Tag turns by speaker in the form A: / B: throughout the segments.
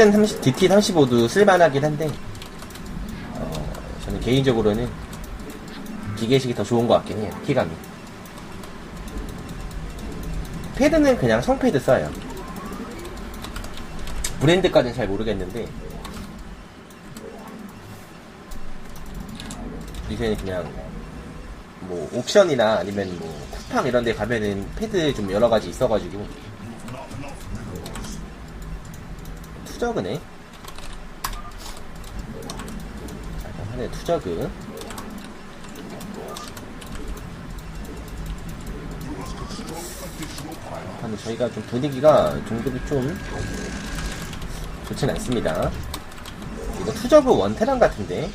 A: 30, DT 35도 쓸만하긴 한데 어, 저는 개인적으로는 기계식이 더 좋은 것 같긴 해요 키감이. 패드는 그냥 성패드 써요. 브랜드까지는 잘 모르겠는데 요새는 그냥 뭐 옥션이나 아니면 뭐 쿠팡 이런 데 가면은 패드 좀 여러 가지 있어가지고 투저그네 자 일단 하네 투저그 아, 근데 저희가 좀 분위기가 종급이 좀 좋진 않습니다. 이거 투저그 원 테란 같은데?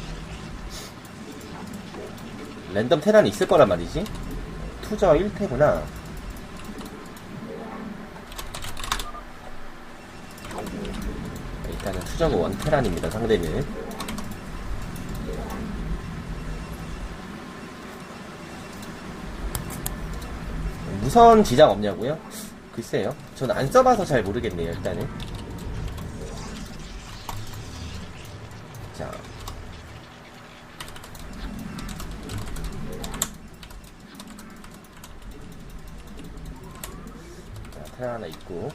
A: 랜덤 테란이 있을 거란 말이지? 투저 1태구나 일단은 투저그 원 테란입니다 상대는. 무선 지장 없냐고요? 글쎄요. 저는 안 써봐서 잘 모르겠네요 일단은. 자. 자, 테란 하나 있고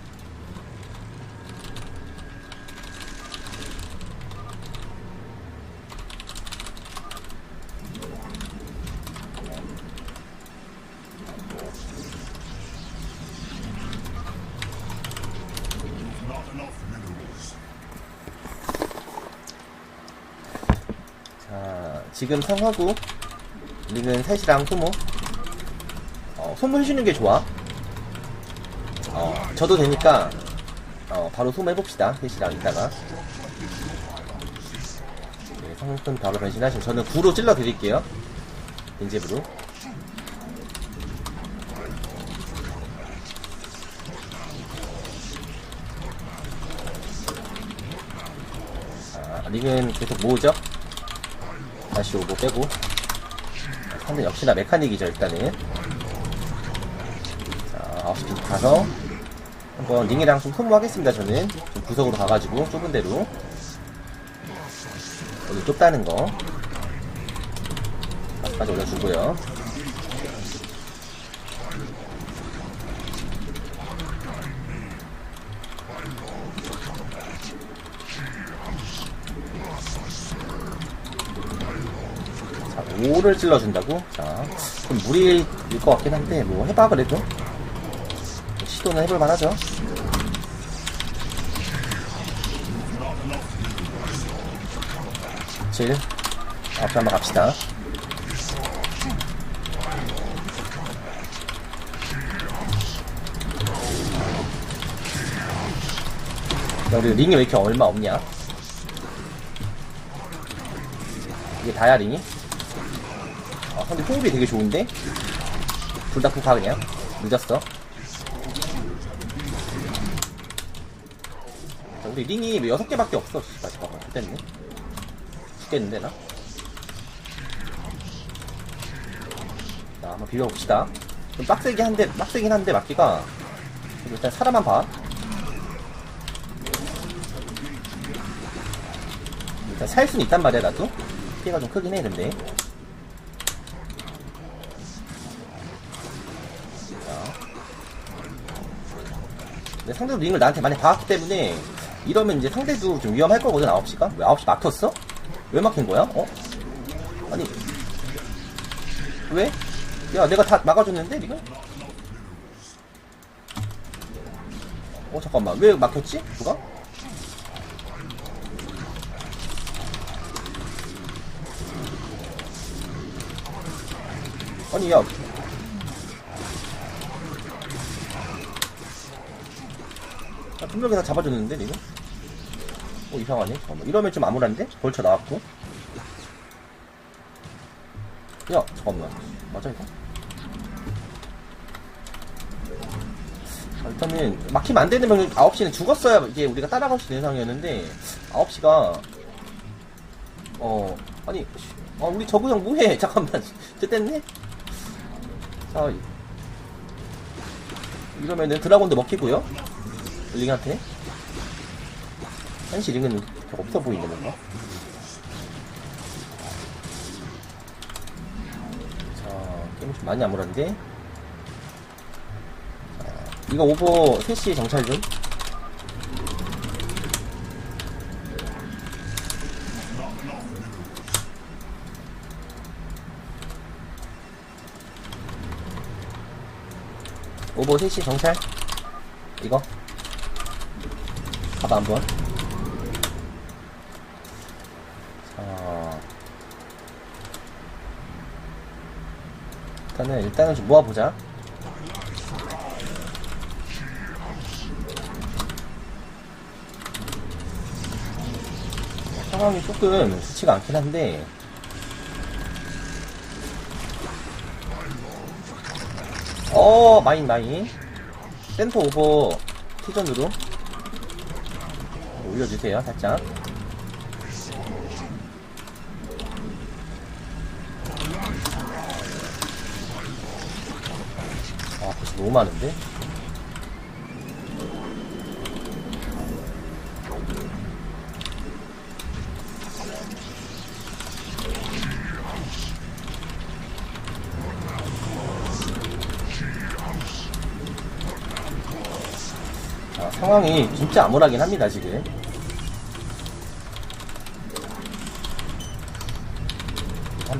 A: 자, 지금 성하고 우리는 셋이랑 소모. 어, 소모 해주는 게 좋아. 어, 저도 되니까 어, 바로 소모 해봅시다. 셋이랑 이따가. 네, 성분 바로 변신하시면 저는 9로 찔러 드릴게요. 인집으로. 자, 링은 계속 모으죠? 다시 오고 빼고. 상대 역시나 메카닉이죠 일단은. 자 9시 가서 한번 링이랑 좀 소모하겠습니다 저는. 좀 구석으로 가가지고 좁은 데로. 여기 좁다는 거. 까지 올려주고요 5를 찔러준다고? 자, 좀 무리일 것 같긴 한데, 뭐, 해봐, 그래도. 시도는 해볼만 하죠. 칠. 앞에 한번 갑시다. 야, 우리 링이 왜 이렇게 얼마 없냐? 이게 다야, 링이? 아, 근데 호흡이 되게 좋은데? 둘다 푸파 그냥. 늦었어. 자, 우리 링이 왜 여섯 개밖에 없어. 씨발 잠깐만. 됐네. 죽겠는데 나? 자 한번 비벼봅시다. 좀 빡세긴 한데 빡세긴 한데 맞기가 일단 사람만 봐. 일단 살 수는 있단 말이야 나도. 피해가 좀 크긴 해 근데 근데 상대도 링을 나한테 많이 박았기 때문에 이러면 이제 상대도 좀 위험할 거거든 9시가 왜 9시 막혔어? 왜 막힌 거야? 어? 아니 왜? 야 내가 다 막아줬는데 지금? 어 잠깐만 왜 막혔지? 누가? 아니 야 분명히 다 잡아줬는데, 이거? 어, 이상하네. 잠깐만. 이러면 좀 암울한데? 벌쳐 나왔고. 야, 잠깐만. 맞아, 이거? 아, 일단은, 막히면 안 되는 병력 9시는 죽었어야 이게 우리가 따라갈 수 있는 상황이었는데, 9시가, 어, 아니, 아, 우리 저그 형 뭐해? 잠깐만. 됐네? 자, 이러면은 드라곤도 먹히고요. 링한테 한시 링은 별 없어 보이네, 뭔가. 자, 게임 좀 많이 아물었는데. 자, 이거 오버 3시 정찰 좀. 오버 3시 정찰. 이거. 가봐, 한번. 자. 일단은, 일단은 좀 모아보자. 상황이 조금 좋지가 않긴 한데, 어, 마인, 마인. 센터 오버 티전으로 올려주세요, 살짝. 아, 벌써 너무 많은데? 자, 상황이 진짜 암울하긴 합니다, 지금.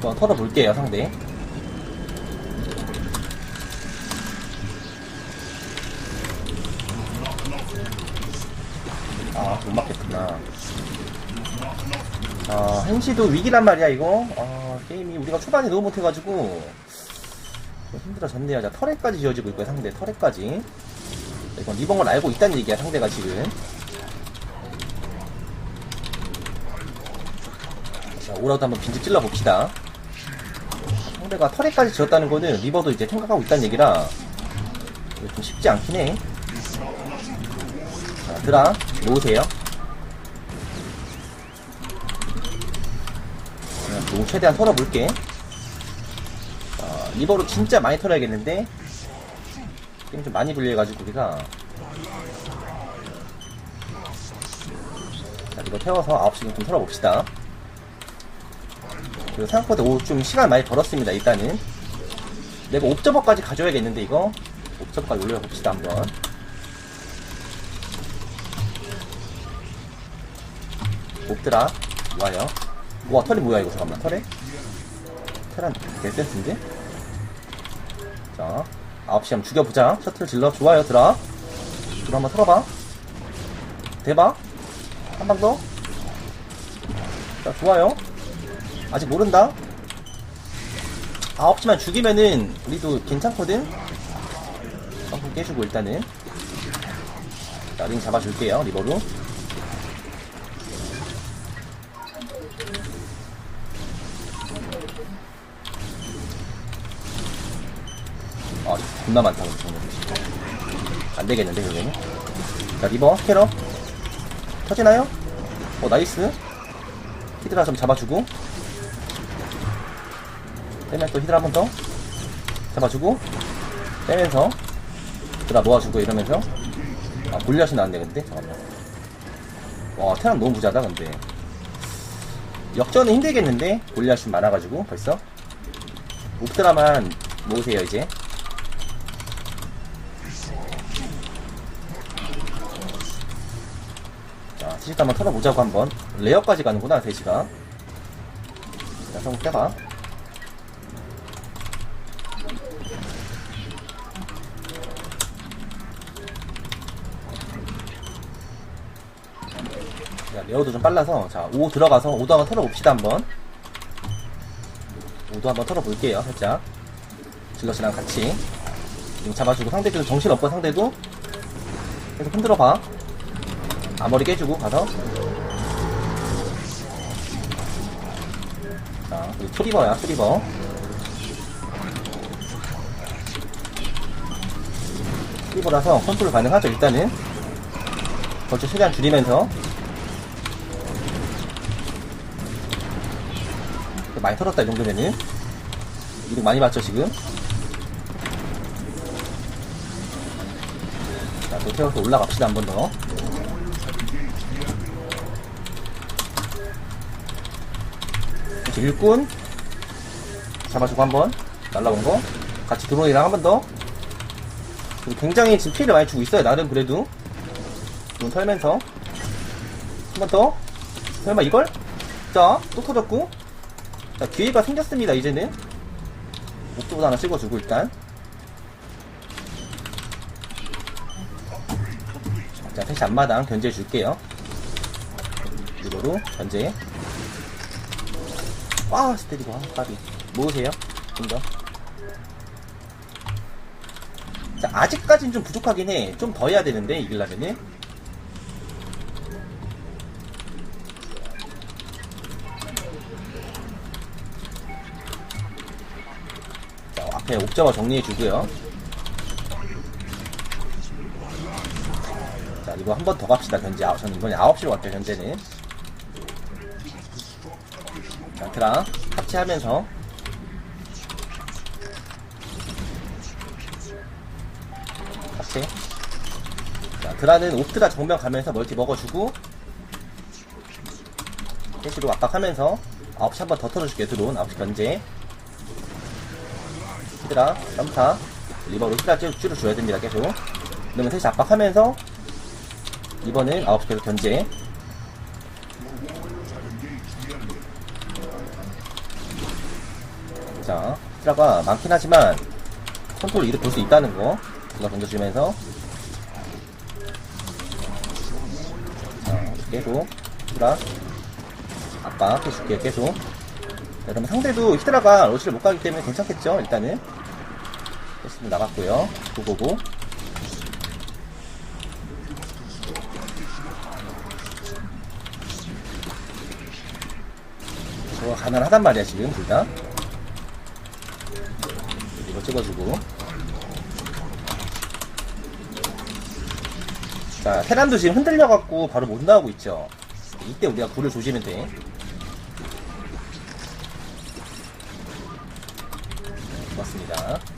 A: 한번 털어볼게요, 상대. 아, 못 맞겠구나. 아, 한시도 위기란 말이야, 이거. 아, 게임이 우리가 초반에 너무 못해가지고. 좀 힘들어졌네요. 자, 터렛까지 지어지고 있고요, 상대. 터렛까지. 자, 이건 리본 걸 알고 있다는 얘기야, 상대가 지금. 자, 오라도 한번 빈집 찔러봅시다. 상대가 터렛까지 지었다는 거는 리버도 이제 생각하고 있다는 얘기라. 이거 좀 쉽지 않긴 해. 자, 드라, 놓으세요. 그냥 공 최대한 털어볼게. 자, 리버로 진짜 많이 털어야겠는데. 게임 좀 많이 불려가지고 우리가. 자, 리버 태워서 9시 좀 털어봅시다. 생각보다 오, 좀 시간 많이 벌었습니다, 일단은. 내가 옵저버까지 가져야겠는데, 이거. 옵저버까지 올려봅시다, 한번. 옵드라. 좋아요. 와, 털이 뭐야, 이거. 잠깐만, 털에? 테란 개센스인데? 자, 9시 한번 죽여보자. 셔틀 질러. 좋아요, 드라. 드라 한번 털어봐. 대박. 한 방 더. 자, 좋아요. 아직 모른다. 9시만 죽이면은 우리도 괜찮거든? 점프 깨주고 일단은. 자, 링 잡아줄게요, 리버로. 아, 존나 많다, 정말. 안 되겠는데, 그러면. 자, 리버, 캐러. 터지나요? 어, 나이스. 히드라 좀 잡아주고. 빼면 또 히드라 한번 더. 잡아주고. 빼면서. 히드라 모아주고 이러면서. 아, 골리앗이 나왔네, 근데. 잠깐만. 와, 테란 너무 부자다, 근데. 역전은 힘들겠는데? 골리앗이 많아가지고, 벌써. 옵드라만 모으세요, 이제. 자, 시식 한번 털어보자고 한번. 레어까지 가는구나, 3시가. 자, 한번 빼봐. 자, 레어도 좀 빨라서. 자, 5 들어가서 5도 한번 털어봅시다, 한번. 5도 한번 털어볼게요, 살짝. 질럿이랑 같이. 지금 잡아주고 상대도 정신없고 상대도. 계속 흔들어봐. 앞머리 깨주고 가서 자 그리고 트리버야 트리버 트리버라서 컨트롤 가능하죠 일단은 벌써 최대한 줄이면서 많이 털었다 이 정도면은. 이득 많이 봤죠 지금? 자또 태워서 올라갑시다 한 번 더. 일꾼 잡아주고 한번. 날라온 거. 같이 드론이랑 한 번 더. 굉장히 지금 피를 많이 주고 있어요 나름 그래도. 눈 털면서. 한 번 더. 설마 이걸? 자또 터졌고. 자, 기회가 생겼습니다. 이제는 옥토보다 하나 찍어주고 일단. 자, 다시 앞마당 견제해 줄게요. 이거로 견제. 와, 스테리고, 아, 까비. 모으세요. 좀 더. 자, 아직까진 좀 부족하긴 해. 좀 더 해야 되는데, 이기려면은. 자, 앞에 옥저버 정리해주고요. 자, 이거 한 번 더 갑시다, 견제. 아, 저는 이번에 9시로 갈게요, 견제는. 자, 드랑 합체하면서. 합체. 자, 드라는 옵트라 정면 가면서 멀티 먹어주고. 캐시로 압박하면서 9시 한 번 더 털어줄게요, 드론. 9시 견제. 히드라, 점타, 리버로 히드라 쭉 줄여줘야 됩니다, 계속. 그러면 셋이 압박하면서, 이번엔 9시 계속 견제. 자, 히드라가 많긴 하지만, 컨트롤 이득 볼 수 있다는 거. 이거 던져주면서. 자, 계속, 히드라. 압박 해줄게요, 계속. 자, 그러면 상대도 히드라가 러시를 못 가기 때문에 괜찮겠죠, 일단은. 패스도 나갔고요. 고고고. 저거 가난하단 말이야, 지금, 둘 다. 이거 찍어주고. 자, 테란도 지금 흔들려갖고 바로 못 나오고 있죠. 이때 우리가 불을 조지면 돼. 고맙습니다.